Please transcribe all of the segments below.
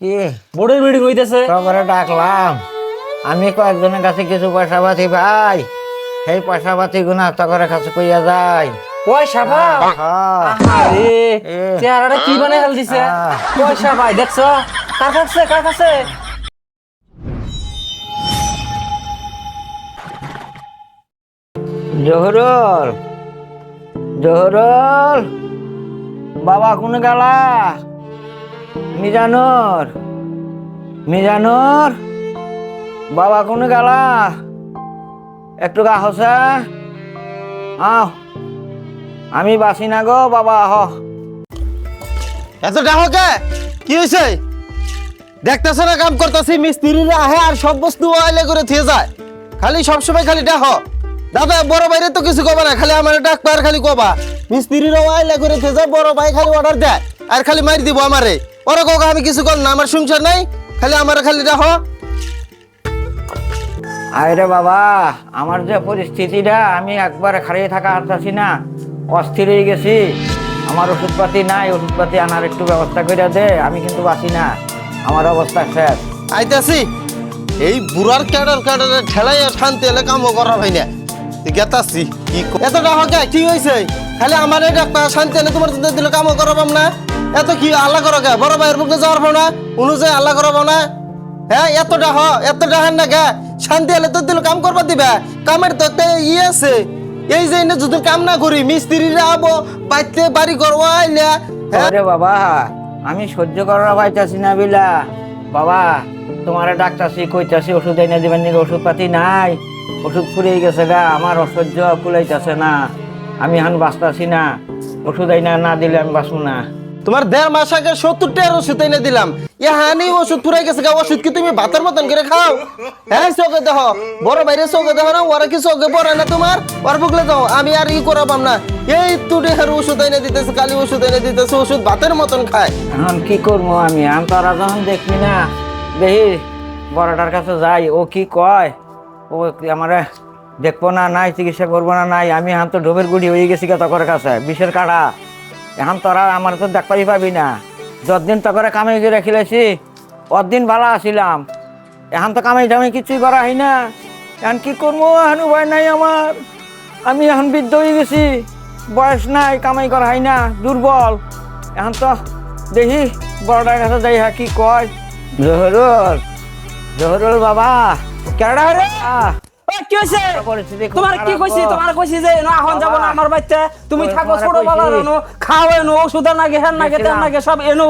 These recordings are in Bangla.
কি? বোর্ডের মিটিং হইতেছে। ডাকলাম। আমি কয়েকজনের কাছে কিছু পয়সা পাতি ভাই সেই পয়সা পাতি গুনা তকরের কাছে কইয়া যায় পয়সা ভাই হ্যাঁ। আরে চেহারাটা কি বানাই ফেল দিছে পয়সা ভাই দেখছ? কার কাছে কার কাছে? জহরুল জহরুল। বাবা কোন গেলা? মিজানুর মিজানুর, বাবা কোন গেলা? একটু গা হসা। আহ, আমি বাসি না গো, বাবা আহ এত ডাহো কে? হয়েছে দেখতেছ না কাম করতেছি মিস্ত্রিরা আহে আর সব বস্তু আইলে করে থিয়ে যায়। খালি সবসময় খালি ডাহ দাদা, বড় বাইরে তো কিছু কবা না, খালি আমার ডাক পার, খালি কবা মিস্ত্রিরা আইলে করে থিয়ে যায়, বড় ভাই খালি অর্ডার দেয়, আর খালি মারি দিব আমারে। ওরা কোকা আমি কিছু কর না আমার সংসার নাই খালি আমার খালি ডাহ আরে বাবা আমার যে পরিস্থিতিটা আমি একবারে খাড়িয়ে থাকা হারতাছি না অস্থির হয়ে গেছি। আমার ওষুধপাতি নাই ওষুধপাতি আনার একটু ব্যবস্থা করে দে আমি কিন্তু বাঁচি না আমার অবস্থা শেষ। আইতাছি এই বুড়ার ক্যাডার ক্যাডারে ঠেলাই শান্তি এলে কামও করা হয় না। গেতাছি কি এত ডাহ কে কি হয়েছে খালি আমার ডাক্তার শান্তি এলে তোমার দিলে কামও করাবাম না। এত কি আল্লাহ করো কে? বড় ভাইয়ের বুকে যাওয়ার পাও না? অনুযায়ী আল্লাহ করাবো না? হ্যাঁ এত ডাহ এত ডাহার না কে? শান্তি এলে তো দিলে কাম করবা দিবা? কামের তো একটা ইয়ে আছে। এই যে যদি কাম না করি, মিস্ত্রিরা আবো বাইতে বাড়ি করব আইলা হ্যাঁ? আরে বাবা, আমি সহ্য করার পাইতাছি না বিলা। বাবা, তোমার ডাক্তারছি কইতাছি, ওষুধ এনে দিবেন নাকি? ওষুধপাতি নাই। ওষুধ ফুরিয়ে গেছে গা, আমার অসহ্য কুলাইতাছে না। আমি এখন বাঁচতাছি না। ওষুধ এনে না দিলে আমি বাঁচবো না। তোমার দেড় মাস আগে সত্তর টাকার ওষুধ এনে দিলাম। হানি ওষুধ পুরাই গেছে গা, ওষুধ কি তুমি ভাতের মতন করে খাও? হ্যাঁ চোখে দেহ বড় বাইরে চোখে দেহ না, ওরা কি চোখে পড়ে না তোমার? ওর বুকলে যাও, আমি আর ই করাবাম না। এই তুটে হার ওষুধ এনে দিতেছে, কালি ওষুধ এনে দিতেছে, ওষুধ ভাতের মতন খায়। এখন কি করব আমি? আমি তোরা যখন দেখবি না, দেখি বড়টার কাছে যাই, ও কি কয়? ও আমার দেখব না, নাই, চিকিৎসা করব না, নাই, আমি এখন তো ঢোবের গুড়ি হয়ে গেছি গে তকরের কাছে, বিষের কাটা এখন তোরা আমার তো দেখবাই পাবি না। যতদিন তকরে কামাই করে রেখিলেছি অতদিন ভালো আসিলাম এখন তো কামাই টামাই কিছুই করা হয় না। এখন কি করব? এখন উপায় নাই আমার। আমি এখন বৃদ্ধ হয়ে গেছি। বয়স নাই, কামাই করা হয় না, দুর্বল। এখন তো দেখি, বড়টার কাছে যাই হ্যাঁ কি কয়। জহরুল জহরুল বাবা, কেডা রে? কি হয়েছে? তোমার কি কইছি? তোমার কইছি যে না এখন যাব না আমার বাচ্চা তুমি থাকো ছোট বেলা। এনো খাও এনো ওষুধ নাগে হ্যান নাগে তেন গেছিলাম। নাগে সব এনো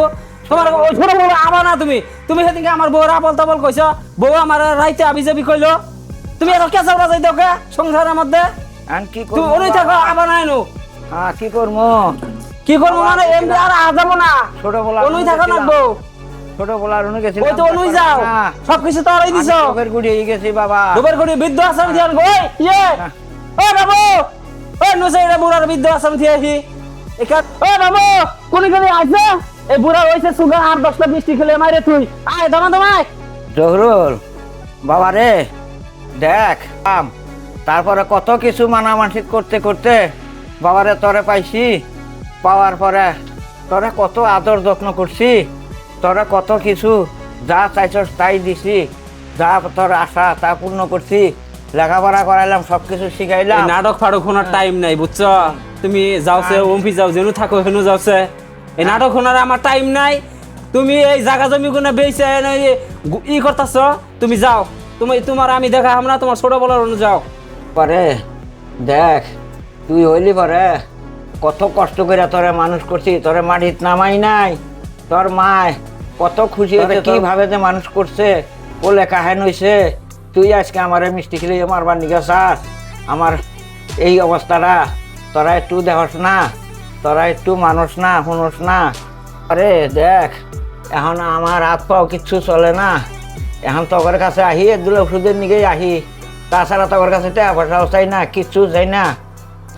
তোমার ওই ছোট বউ আবা না তুমি। তুমি সেদিনকে আমার বউর আবল তাবল কইছ। বউ আমার রাইতে আবি যাবি কইলো। তুমি আর কে চাবরা যাই দোকে সংসারের মধ্যে? কি তুমি করব ওই থাকো বাবা? আবা না এনো হ্যাঁ কি করব? কি করব মানে এমনি আর আ যাব না। ছোটবেলা অনুই থাকো না বউ ছোটবেলা রুনু গেছি ওই তো অনুই যাও। সবকিছু তো আড়াই দিছ। ঢোবের গুড়ি হয়ে গেছি বাবা। দুবার করে বৃদ্ধ আশ্রম দিয়ে আনব। ওই ইয়ে। ও বাবু। ওই নুসে এটা বুড়ার বৃদ্ধ আশ্রম দিয়ে আসি এখান ও বাবু। কোনি কোনি আছে এই বুড়া হইছে সুগার আর দশটা মিষ্টি খেলে মারে তুই আয় দমা দমাই জহরুল বাবা রে দেখ আম। তারপরে কত কিছু মানামানসিক করতে করতে বাবারে তরে পাইছি। পাওয়ার পরে তরে কত আদর যত্ন করছি। তরে কত কিছু যা চাইছস তাই দিছি যা তোর আশা তা পূর্ণ করছি লেখাপড়া করাইলাম সব কিছু শিখাইলাম নাটক ফাটক শোনার টাইম নাই বুঝছ? তুমি যাওছে অম্পি যাও যেন থাকো হেনু যাওছে এই নাটক শোনার আমার টাইম নাই। তুমি এই জায়গা জমি গুলো বেইছে এনে এই গু- ই করতেছ তুমি যাও। তুমি তোমার আমি দেখা আমরা তোমার ছোট বলার অনু যাও। পরে দেখ তুই হইলি পরে কত কষ্ট করে তোরে মানুষ করছি তোরে মাটিত নামাই নাই। তোর মায় কত খুশি হয়েছে কীভাবে যে মানুষ করছে বলে কাহেন হইছে। তুই আজকে আমার মিষ্টি খেলে মারবার নিকে চাস আমার এই অবস্থাটা তোরা একটু দেখস না তোরা একটু মানুষ না শুনোস না। আরে দেখ এখন আমার হাত পাও কিচ্ছু চলে না। এখন তোর কাছে আহি এগুলো ওষুধের নিকেই আহি। তাছাড়া তোর কাছে টাকা পয়সাও চাই না কিচ্ছু চাই না।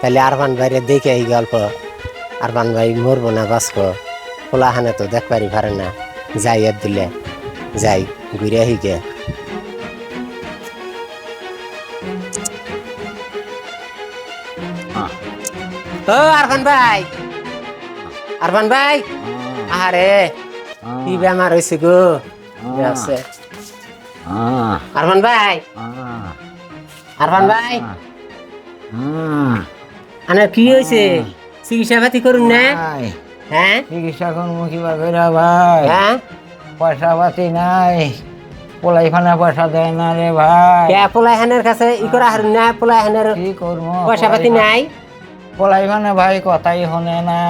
তাহলে আরফান ভাইরে দেখে এই গল্প। আরফান ভাই মরবো না বাঁচবো। পোলাহানে তো দেখবারই পারে না। যাই আর দিলে যাই ঘুরে আহিগে ও আরফান ভাই। আরফান ভাই। আহারে কি বেমার হয়েছে গো। আছে? আরফান ভাই। আরফান ভাই। আহ, আনে কি হয়েছে? চিকিৎসা পাতি করুন না। হ্যাঁ? চিকিৎসা করব কিবা করে ভাই হ্যাঁ? পয়সা পাতি নাই। পোলাইখানা পয়সা দেয় না রে ভাই। কে কাছে ই করা হারুন না? পোলাইহানের কি করব? পয়সা পাতি নাই? পোলাইখানে ভাই কথাই শোনে না।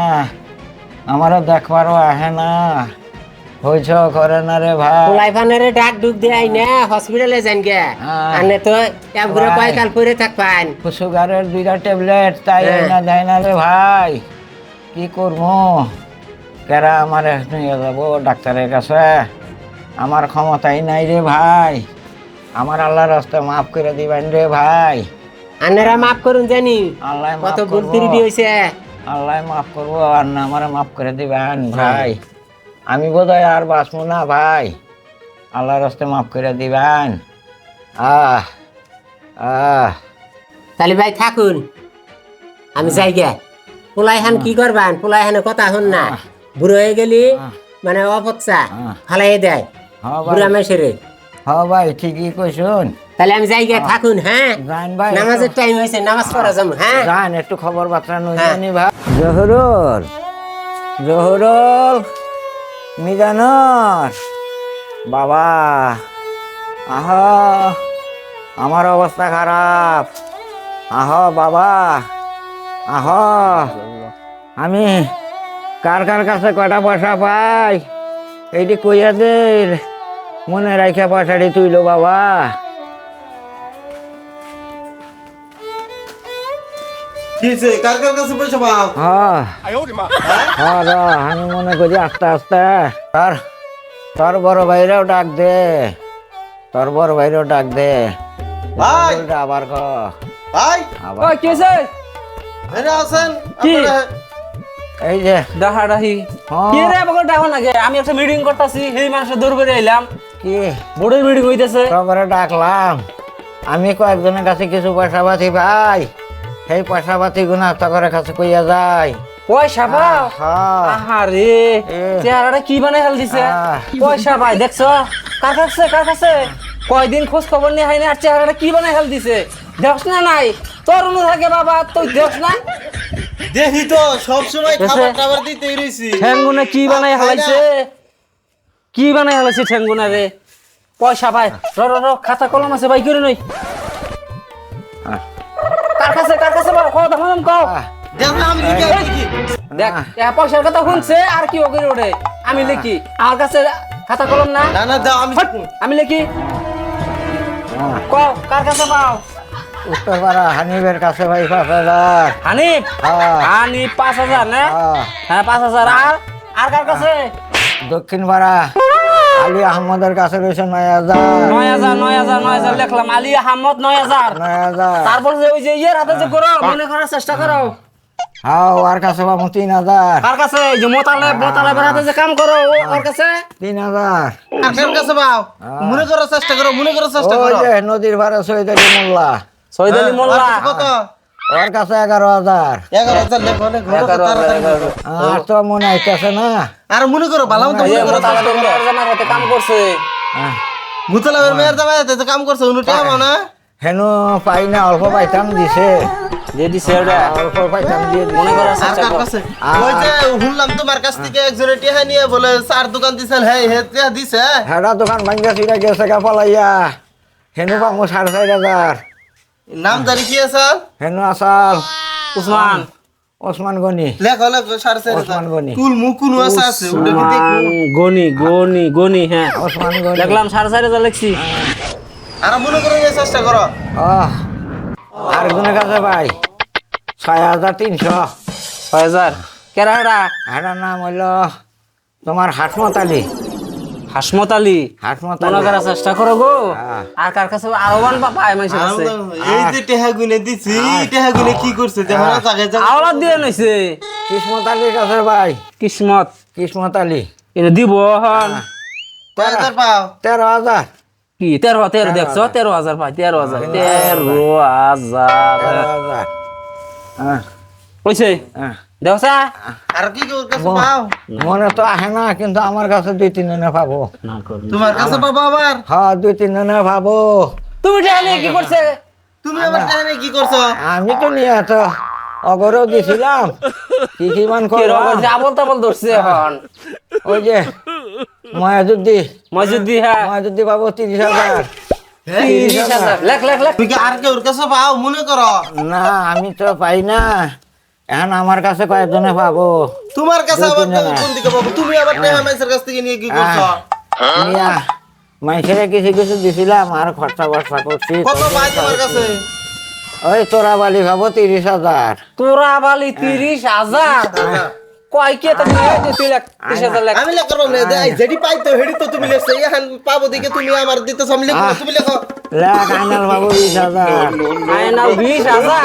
আমারও দেখবারও আহে না। হইছ করে না রে ভাই। পোলাইহানের ডাক ডুক দেয় না হসপিটালে যান গে। হ্যাঁ। আনে তো এক ঘুরে ভাই। কাল পরে থাকবেন সুগারের দুইটা ট্যাবলেট তাই হ্যাঁ। না দেয় না রে ভাই। কি করব? কেরা আমার নিয়ে যাব ডাক্তারের কাছে? আমার ক্ষমতাই নাই রে ভাই। আমার আল্লাহর রাস্তা মাফ করে দিবেন রে ভাই। আনেরা মাফ করুন জানি। আল্লাহ কত ভুল ত্রুটি হয়েছে আল্লাহ মাফ করব আর না আমার মাফ করে দিবেন ভাই। আমি বোধহয় আর বাঁচবো না ভাই। আল্লাহর রাস্তে মাফ করে দিবেন। আহ আহ। তাহলে ভাই থাকুন। আমি যাই গে পোলাইহান কি করবেন? পোলাইহানে কথা হন না। বুড়ো হয়ে গেলি মানে অপচ্ছা। ফালাই দেয়। বুড়া মেসেরে হ ভাই ঠিকই কইসুন। তাহলে আমি যাই গে থাকুন হ্যাঁ? ভাই নামাজের টাইম হয়েছে নামাজ পড়া যাব হ্যাঁ? যান একটু খবর বার্তা নই হ্যাঁ। জানি ভাই। জহুরুল জহুরুল। মিজানর, বাবা, আহ, আমার অবস্থা খারাপ। আহ, বাবা, আহ, আমি কার কার কাছে কটা পয়সা পাই? এইটি কইয়া দে মনে রাখা পয়সাটি তুইলো, বাবা। কার কার কাছে পয়সা পাও? হ্যাঁ হ্যাঁ আমি মনে করি আস্তে আস্তে। তোর তোর বড় ভাইরাও ডাক দে। তোর বড় ভাইরাও ডাক দে। ভাই। আবার ক। ভাই। আবার কি। আছেন? কি? এই যে। ডাহা ডাহি। হ্যাঁ। কি রে বগল ডাহা নাগে আমি একটা মিটিং করতেছি সেই মানুষের দূর করে এলাম কি? বোর্ডের মিটিং হইতেছে। তারপরে ডাকলাম। আমি কয়েকজনের কাছে কিছু পয়সা পাতি ভাই। সেই পয়সা পাতি গুনা তকরের কাছে কইয়া যায়। পয়সা পাও আহারে। চেহারাটা কি বানাই হাল দিছে। পয়সা পাই দেখছ? কার কাছে কার কাছে? কয়দিন খোঁজ খবর নিয়ে হয় না আর চেহারাটা কি বানাই হাল দিছে দেখছ না নাই? তোর অনু থাকে বাবা তুই দেখছ না? দেখি তো সব সময় খাবার টাবার দিতে রইছি। ঠ্যাঙ্গুনে কি বানাই হালাইছে কি বানাই হালাইছে ঠ্যাঙ্গুনা রে? পয়সা পাই র র র খাতা কলম আছে ভাই করে নই। দেখ। পয়সার কথা শুনছে আর কি ওকে আমি লিখি আমার কাছে খাতা কলম না? না না দাও আমি আমি লিখি। আহ। কার কাছে পাও? উত্তরপাড়া হানিবের কাছে ভাই পাঁচ হাজার। হানিফ। হানিফ পাঁচ হাজার না। হ্যাঁ পাঁচ হাজার। আর আর কার কাছে? দক্ষিণ পাড়া আলী আহমদের কাছে রয়েছে নয় হাজার। নয় হাজার নয় হাজার নয় হাজার লিখলাম। আলী আহমদ নয় হাজার। নয় হাজার। তারপর যে ওই যে ইয়ের হাতে যে করো মনে করার চেষ্টা করো। হ্যাঁ ওর কাছে পাবো তিন হাজার। কার কাছে? এই যে মোতালে মোতালে বেড়াতে যে কাম করো ও ওর কাছে? তিন হাজার। কার কাছে পাও? মনে করার চেষ্টা করো মনে করার চেষ্টা ওই করো। যে নদীর পাড়ে সৈয়দ আলী মোল্লা। সৈয়দ আলী মোল্লা। কত? ওর কাছে এগারো হাজার। এগারো হাজার। আর তো মনে আইতেছে না। আর মনে করো ভালো মতো এই মনে করো কাম করছে। মুতলাবের মেয়ের হাতে কাম করছে উনুটা না। হেনু পাই না অল্প পাইতাম দিছে। যে দিছে ওটা। অল্প পাইতাম দিয়ে। মনে করার আর কার কাছে? ওই যে শুনলাম তোমার কাছ থেকে একজনে টিহা নিয়ে বলে চার দোকান দিছেন হ্যাঁ হে টিহা দিছে হেডা দোকান ভাঙ্গা ছিড়া গেছে গা পলাইয়া। হেনু পামু সাড়ে চার হাজার। নাম জানি কি আছে হেনু আসাল। উসমান ওসমান। গনি। লেখো লেখো সাড়ে চার ওসমান গনি। কুল মুকুন আছে আছে ওটা কি দেখো উম, গনি গনি গনি হ্যাঁ। ওসমান গনি। দেখলাম সাড়ে চার হাজার লিখছি। আর মনে করো চেষ্টা করো। আহ, আরেকজনের কাছে ভাই ছয় হাজার তিনশো। ছয় হাজার। কেরাটা হেটার নাম হইল তোমার হাসমত আলী। হাসমত আলী হাসমত আলী। করার চেষ্টা করো গো। হ্যাঁ। আর কার কাছে আরও বান বাবা মানুষের কাছে? এই যে টেহা গুনে দিছি টেহা গুনে কি করছে? দেখো না জায়গায় আওলাদ দিয়ে নইছে কিসমত আলীর কাছে ভাই। কিসমত। কিসমত আলী। এটা দিব হন। কয় হাজার পাও? তেরো হাজার। কি তেরো তেরো দেখছ? তেরো হাজার পাই তেরো হাজার তেরো হাজার। তেরো হ্যাঁ। কইছে হ্যাঁ। দেখছা আর কি কাছে পাও? মনে তো আসে না কিন্তু আমার কাছে দুই তিন জনে পাবো। তোমার কাছে পাবো আবার? হ্যাঁ দুই তিন জনে পাবো। তুমি জানি কি করছে? তুমি আবার জানে কি করছ? আমি তো নিয়ে তো অগরেও দিছিলাম। কি কি মান কি করলাম রকম আবল তাবল ধরছে হন ওই যে ময়াজুদ্দি। মজুদ্দি হ্যাঁ। ময়াজুদ্দি পাবো তিরিশ হাজার। তিরিশ হাজার। লেখ লেখ লেখ। তুমি কি আর কেউ কাছে পাও? মনে করো। না আমি তো পাই না। এখন আমার কাছে কয়েকজনে পাবো। তোমার কাছে আবার কোন দিকে পাবো? তুমি আবার টাকা মাইসের কাছ থেকে নিয়ে কি করছ? নিয়া মাইসেরে কিছু কিছু দিছিলাম আর খরচা বর্ষা করছি কত পাই তোমার কাছে? ওই তোরা বালি ভাবো তিরিশ হাজার। তোরা বালি তিরিশ হাজার। কয় কে তুমি যে তুই লেখ তিরিশ হাজার লেখ। আমি লেখ করব যেটি পাই তো হেডি তো তুমি লেখছো এখন পাবো দিকে তুমি আমার দিতে আমি তুমি লেখো। লাখ আইনাল ভাবো বিশ হাজার। আয়নাল বিশ হাজার?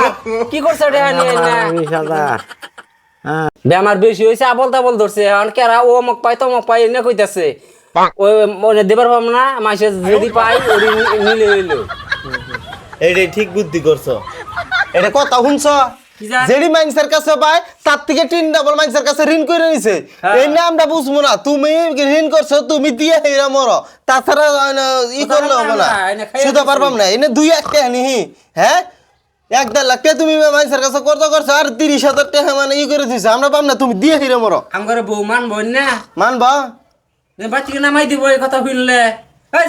কি করছে এটা নিয়ে বিশ হাজার। বেমার বেশি হয়েছে আবল তাবল ধরছে। এখন কেরা ও অমক পাই তমক পাই এনে কইতাছে। ওই ওনে দেবার পাম না মাসে যদি পাই ওরি নিলে হইল। এইটাই ঠিক বুদ্ধি করছ। এটা কথা শুনছ? জান? মাইন্সের কাছে পায় তার থেকে তিন ডাবল মাইন্সের কাছে ঋণ করে নিছে। এই না বুঝব না। তুমি ঋণ করছ তুমি দিয়ে হেরা মরো। তাছাড়া ই করলে হবে না। শুধু পারবাম না। এনে দুই এক টাকা নিহি হ্যাঁ? এক দেড় লাখ টাকা তুমি মাইন্সের কাছে করতে করছ? আর তিরিশ হাজার টাকা মানে ই করে দিছো। আমরা পাম না তুমি দিয়ে হেরে মরো। আম করে বউ মান বোন না? মানবা? বাচ্চাকে নামাই দিব এই কথা শুনলে এই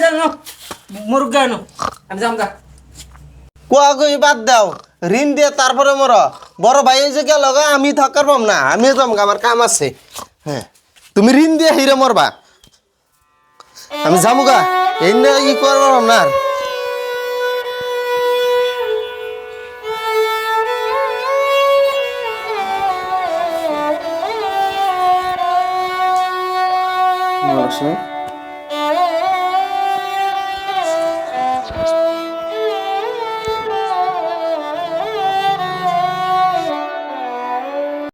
মুরগ আমি যাম গা। কোয়া কই বাদ দাও। ঋণ দিয়ে তারপরে মর। বড় ভাই যে গেল গা, আমি থাকার পাম না আমি যাম আমার কাম আছে। হ্যাঁ তুমি ঋণ দিয়ে হিরে মরবা। আমি যাব গা এই না ই করব না। নমস্কার।